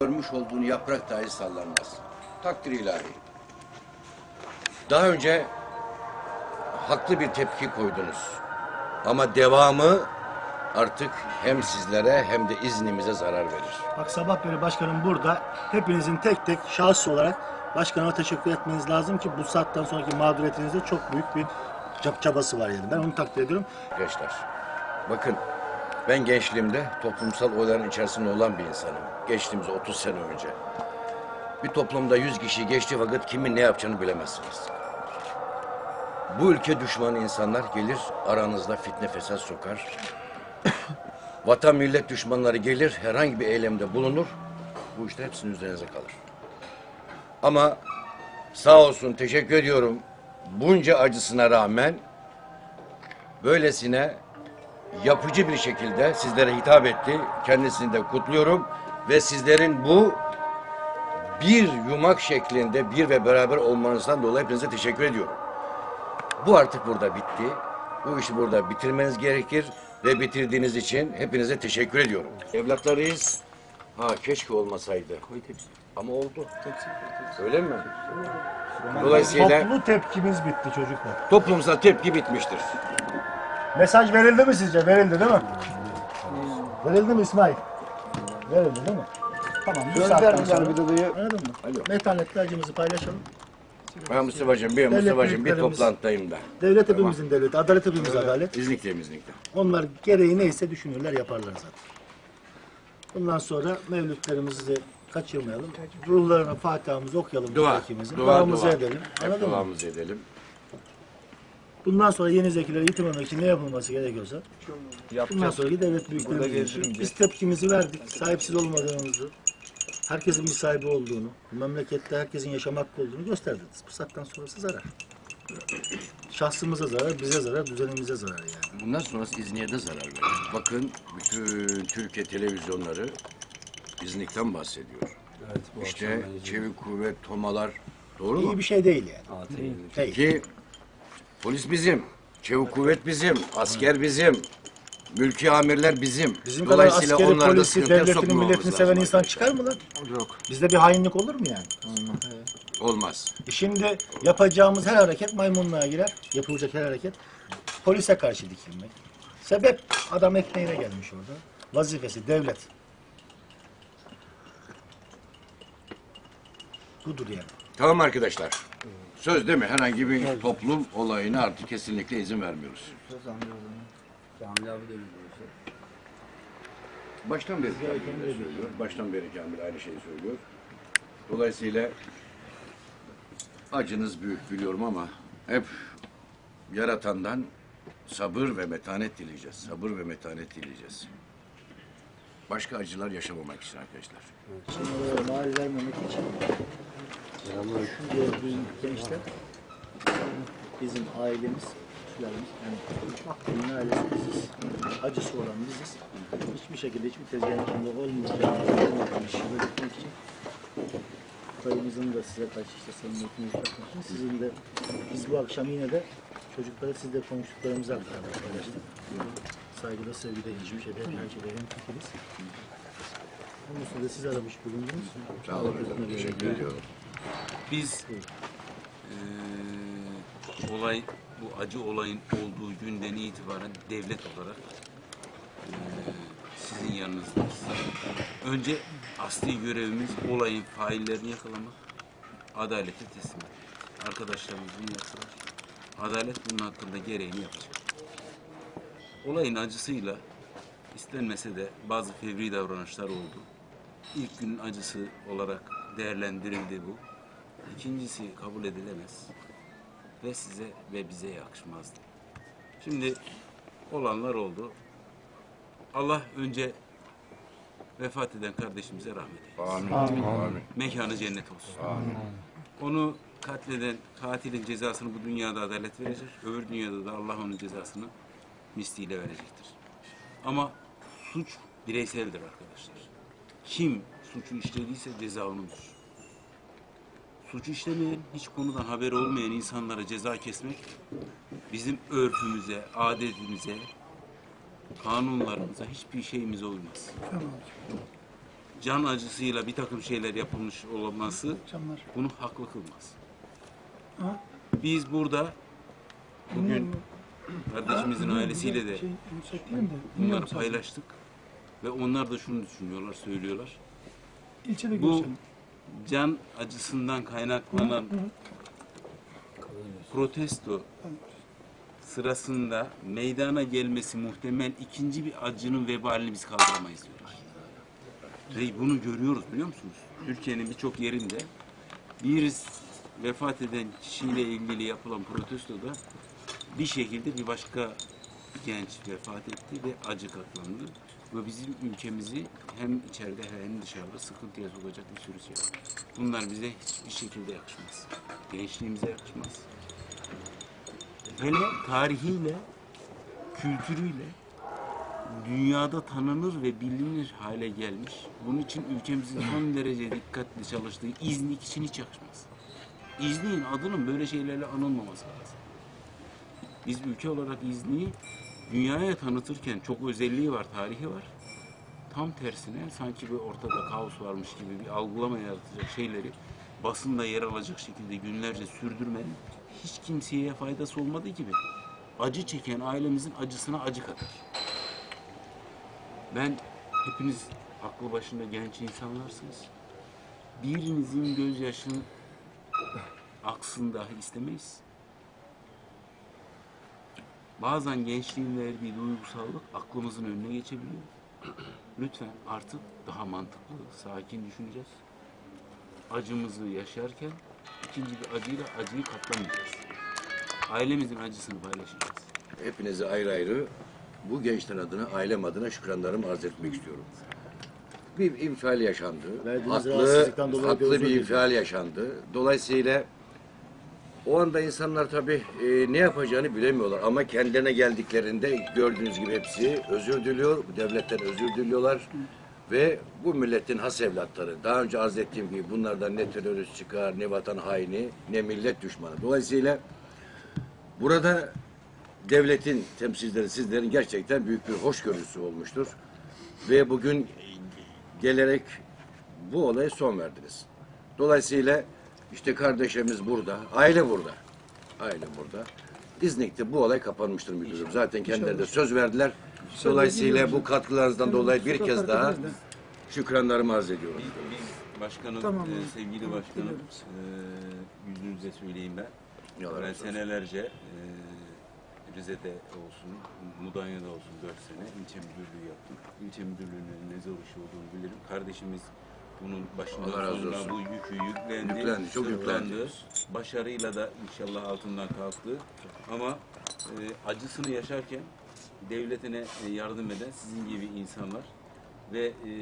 görmüş olduğunu yaprak dahi sallanmaz. Takdir ilahi. Daha önce haklı bir tepki koydunuz. Ama devamı artık hem sizlere hem de iznimize zarar verir. Bak sabah beri başkanım burada. Hepinizin tek tek şahıs olarak başkanıma teşekkür etmeniz lazım ki bu saatten sonraki mağduriyetinizde çok büyük bir çab- çabası var yani. Ben onu takdir ediyorum. Gençler, bakın ben gençliğimde toplumsal olayların içerisinde olan bir insanım. Geçtiğimiz 30 sene önce. Bir toplumda 100 kişi geçti vakit kimin ne yapacağını bilemezsiniz. Bu ülke düşmanı insanlar gelir aranızda fitne fesat sokar. Vatan millet düşmanları gelir herhangi bir eylemde bulunur. Bu işte hepsinin üzerinize kalır. Ama sağ olsun teşekkür ediyorum. Bunca acısına rağmen böylesine yapıcı bir şekilde sizlere hitap etti. Kendisini de kutluyorum ve sizlerin bu bir yumak şeklinde bir ve beraber olmanızdan dolayı hepinize teşekkür ediyorum. Bu artık burada bitti. Bu işi burada bitirmeniz gerekir ve bitirdiğiniz için hepinize teşekkür ediyorum. Evlatlarıyız. Ha keşke olmasaydı. Ama oldu. Öyle mi? Dolayısıyla Toplu tepkimiz bitti çocuklar. toplumsal tepki bitmiştir. Mesaj verildi mi sizce? Verildi değil mi? Verildi mi İsmail? Verildi değil mi? Tamam bu saatten sonra. Anladın mı? Alo. Metanetle acımızı paylaşalım. Ben Mustafa'cığım, bir Mustafa'cığım bir büyüklerimiz- toplantıdayım da. Devlet hepimizin devleti, adalet hepimizin adalet. İznikle iznikle. Onlar gereği neyse düşünürler, yaparlar zaten. Bundan sonra mevlütlerimizi kaçırmayalım. Ruhlarına Fatiha'mızı okuyalım. Dua, dua, Duamızı dua. edelim. Hep Anladın mı? duamızı edelim. Bundan sonra yeni zekileri yitirmemek için ne yapılması gerekiyorsa bundan sonraki devlet büyüklerimiz için biz tepkimizi verdik. Sahipsiz olmadığımızı, herkesin bir sahibi olduğunu, bu memlekette herkesin yaşam hakkı olduğunu gösterdik. Bu saatten sonrası zarar. Şahsımıza zarar, bize zarar, düzenimize zarar yani. Bundan sonrası İznik'e de zarar verir. Bakın bütün Türkiye televizyonları İznik'ten bahsediyor. işte çevik kuvvet, tomalar doğru mu? İyi bir şey değil yani. Değil. Ki polis bizim, çevik kuvvet bizim, asker bizim, mülki amirler bizim. Bizim kadar askeri, onları da polisi, sıkıntıya devletini, sokmamamız milletini lazım seven insan çıkar mı lan? Yok. Bizde bir hainlik olur mu yani? Olmaz. E Şimdi yapacağımız her hareket maymunluğa girer. Yapılacak her hareket polise karşı dikilmek. Sebep adam ekmeğine gelmiş orada. Vazifesi devlet. Budur yani. Tamam arkadaşlar. Söz değil mi? Herhangi bir toplum olayına artık kesinlikle izin vermiyoruz. Baştan beri Kamil öyle söylüyor. Baştan beri Kamil aynı şeyi söylüyor. Dolayısıyla acınız büyük biliyorum ama hep yaratandan sabır ve metanet dileyeceğiz. Sabır ve metanet dileyeceğiz. Başka acılar yaşamamak için arkadaşlar. Şimdi mal vermemek için şu gördüğün gençler bizim ailemiz, sülalemiz, yani Hakkı'nın ailesi biziz. Acısı olan biziz. Hiçbir şekilde hiçbir tezgahın içinde olmayacağını olmadığını belirtmek için dayımızın da size karşı işte samimiyetini yükseltmek için sizin de biz bu akşam yine de çocuklara sizle konuştuklarımızı aktardık, paylaştık. Saygıda, sevgide hiçbir şeyde her şeyde en fikiriz. Onun üstünde siz aramış bulundunuz. Sağ olun. Teşekkür ediyorum. Biz eee, olay bu acı olayın olduğu günden itibaren devlet olarak eee, sizin yanınızdayız. Önce asli görevimiz olayın faillerini yakalamak, adalete teslim etmek. Arkadaşlarımız bunu yaptılar. Adalet bunun hakkında gereğini yapacak. Olayın acısıyla istenmese de bazı fevri davranışlar oldu. İlk günün acısı olarak değerlendirildi bu. İkincisi kabul edilemez ve size ve bize yakışmazdı. Şimdi olanlar oldu. Allah önce vefat eden kardeşimize rahmet eylesin. Amin. Amin. Mekanı cennet olsun. Onu katleden katilin cezasını bu dünyada adalet verecek. Öbür dünyada da Allah onun cezasını misliyle verecektir. Ama suç bireyseldir arkadaşlar. Kim suçu işlediyse ceza onundur. Suç işlemeyen, hiç konudan haberi olmayan insanlara ceza kesmek bizim örfümüze, adetimize, kanunlarımıza, hiçbir şeyimize uymaz. can acısıyla bir takım şeyler yapılmış olması bunu haklı kılmaz. Biz burada bugün kardeşimizin ailesiyle de Şey, bunları paylaştık ve onlar da şunu düşünüyorlar, söylüyorlar. İlçede Bu görüşelim. Can acısından kaynaklanan protesto sırasında meydana gelmesi muhtemel ikinci bir acının vebalini biz kaldıramayız diyorlar. Ve bunu görüyoruz biliyor musunuz? Türkiye'nin birçok yerinde bir vefat eden kişiyle ilgili yapılan protestoda bir şekilde bir başka genç vefat etti ve acı katlandı. Ve bizim ülkemizi hem içeride hem dışarıda sıkıntıya sokacak bir sürü şey var. Bunlar bize hiçbir şekilde yakışmaz. Gençliğimize yakışmaz. Hele tarihiyle, kültürüyle dünyada tanınır ve bilinir hale gelmiş. Bunun için ülkemizin son derece dikkatli çalıştığı İznik için hiç yakışmaz. İznik'in adının böyle şeylerle anılmaması lazım. Biz ülke olarak İznik'i dünyaya tanıtırken çok özelliği var, tarihi var. Tam tersine sanki bir ortada kaos varmış gibi bir algılama yaratacak şeyleri basında yer alacak şekilde günlerce sürdürmenin hiç kimseye faydası olmadığı gibi acı çeken ailemizin acısına acı katar. Ben hepiniz aklı başında genç insanlarsınız. Birinizin gözyaşını aksın dahi istemeyiz. Bazen gençliğin verdiği duygusallık aklımızın önüne geçebiliyor. Lütfen artık daha mantıklı, sakin düşüneceğiz. Acımızı yaşarken ikinci bir acıyla acıyı katlamayacağız. Ailemizin acısını paylaşacağız. Hepinize ayrı ayrı bu gençler adına, ailem adına şükranlarımı arz etmek istiyorum. Bir infial yaşandı. Verdiğiniz Haklı, rahatsızlıktan dolayı haklı bir özür bir dilerim. infial yaşandı. Dolayısıyla o anda insanlar tabii e, ne yapacağını bilemiyorlar. Ama kendilerine geldiklerinde gördüğünüz gibi hepsi özür diliyor. Devletten özür diliyorlar. Ve bu milletin has evlatları. Daha önce arz ettiğim gibi bunlardan ne terörist çıkar, ne vatan haini, ne millet düşmanı. Dolayısıyla burada devletin temsilcileri sizlerin gerçekten büyük bir hoşgörüsü olmuştur. Ve bugün gelerek bu olaya son verdiniz. Dolayısıyla işte kardeşimiz burada, aile burada. Aile burada. İznik'te bu olay kapanmıştır müdürüm. Zaten kendileri de söz verdiler. Dolayısıyla bu katkılarınızdan dolayı bir kez daha şükranlarımı arz ediyorum. Biz, biz başkanım, Tamam, e, sevgili başkanım, e, yüzünüze söyleyeyim ben. Allah ben olsun. senelerce e, Rize'de olsun, Mudanya'da olsun dört sene ilçe müdürlüğü yaptım. İlçe müdürlüğünün ne zor iş olduğunu bilirim. Kardeşimiz bunun başından Allah razı sonra olsun. bu yükü yüklendi, Yüklendi, çok sırtlandı. yüklendi. Başarıyla da inşallah altından kalktı. Ama e, acısını yaşarken devletine e, yardım eden sizin gibi insanlar ve e,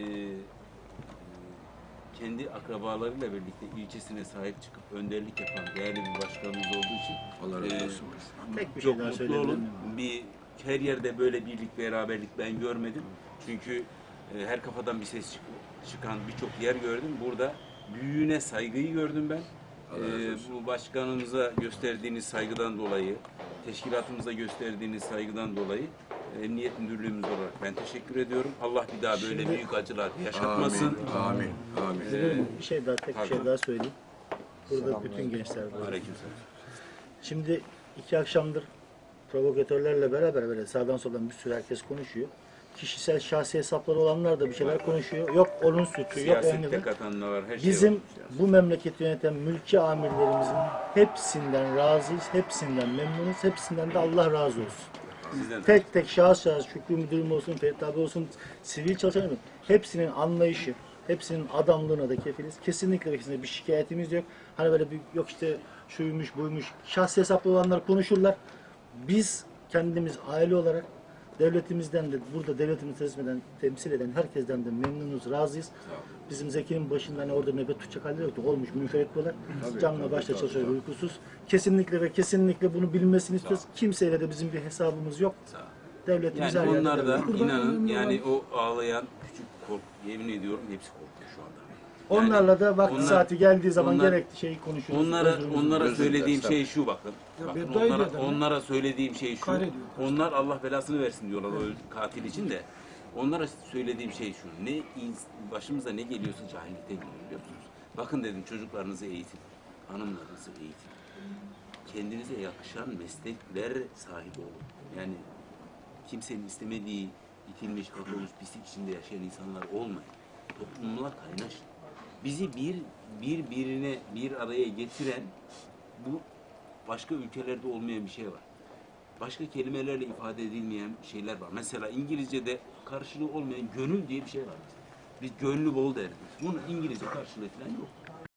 kendi akrabalarıyla birlikte ilçesine sahip çıkıp önderlik yapan değerli bir başkanımız olduğu için Allah razı e, olsun. Tek bir şey çok daha mutlu olun. Bir her yerde böyle birlik beraberlik ben görmedim. Çünkü e, her kafadan bir ses çık- çıkan birçok yer gördüm. Burada büyüğüne saygıyı gördüm ben. E, olsun. bu başkanımıza gösterdiğiniz saygıdan dolayı, teşkilatımıza gösterdiğiniz saygıdan dolayı Emniyet Müdürlüğümüz olarak ben teşekkür ediyorum. Allah bir daha böyle büyük acılar yaşatmasın. Amin. Amin. Amin. Müdürüm, bir şey daha, tek bir şey daha söyleyeyim. Burada bütün gençler var. Aleykümselam. Şimdi iki akşamdır provokatörlerle beraber böyle sağdan soldan bir sürü herkes konuşuyor. Kişisel şahsi hesapları olanlar da bir şeyler konuşuyor. Yok onun suçu, yok Siyasette onun katanlar var, her şey Bizim var. bu memleketi yöneten mülki amirlerimizin hepsinden razıyız, hepsinden memnunuz, hepsinden de Allah razı olsun. Sizden de. Tek tek şahıs şahıs Şükrü Müdürüm olsun, Ferit abi olsun, sivil olsun. Hepsinin anlayışı, hepsinin adamlığına da kefiliz. Kesinlikle ve kesinlikle bir şikayetimiz yok. Hani böyle bir yok işte şuymuş buymuş. Şahsi hesaplı olanlar konuşurlar. Biz kendimiz aile olarak devletimizden de burada devletimizi temsil eden, temsil eden herkesten de memnunuz, razıyız. Bizim Zeki'nin başında hani orada nöbet tutacak halleri yoktu. Olmuş münferit böyle. Canla başla çalışıyor uykusuz. Kesinlikle ve kesinlikle bunu bilmesini istiyoruz. Kimseyle de bizim bir hesabımız yok. Devletimiz Yani her yerde onlar da devlet. inanın yani o ağlayan küçük kork yemin ediyorum hepsi korkuyor şu anda. Onlarla da vakti onlar- saati geldiği zaman onlar- gerekli şeyi konuşuyoruz. Onlara özrümüzü onlara özür söylediğim şey şu bakın. Ya bakın beddua onlara, ediyor adam ya. onlara söylediğim şey şu. Kahrediyor. Onlar Allah belasını versin diyorlar o katil için de. Onlara söylediğim şey şu. Ne ins- başımıza ne geliyorsa cahillikten geliyor biliyor musunuz? Bakın dedim çocuklarınızı eğitin. Hanımlarınızı eğitin. Kendinize yakışan meslekler sahibi olun. Yani kimsenin istemediği itilmiş, kakılmış, pislik içinde yaşayan insanlar olmayın. Toplumlar kaynaşın. Bizi bir birbirine bir araya getiren bu başka ülkelerde olmayan bir şey var. Başka kelimelerle ifade edilmeyen şeyler var. Mesela İngilizce'de karşılığı olmayan gönül diye bir şey var. Biz gönlü bol deriz. Bunun İngilizce karşılığı falan yok.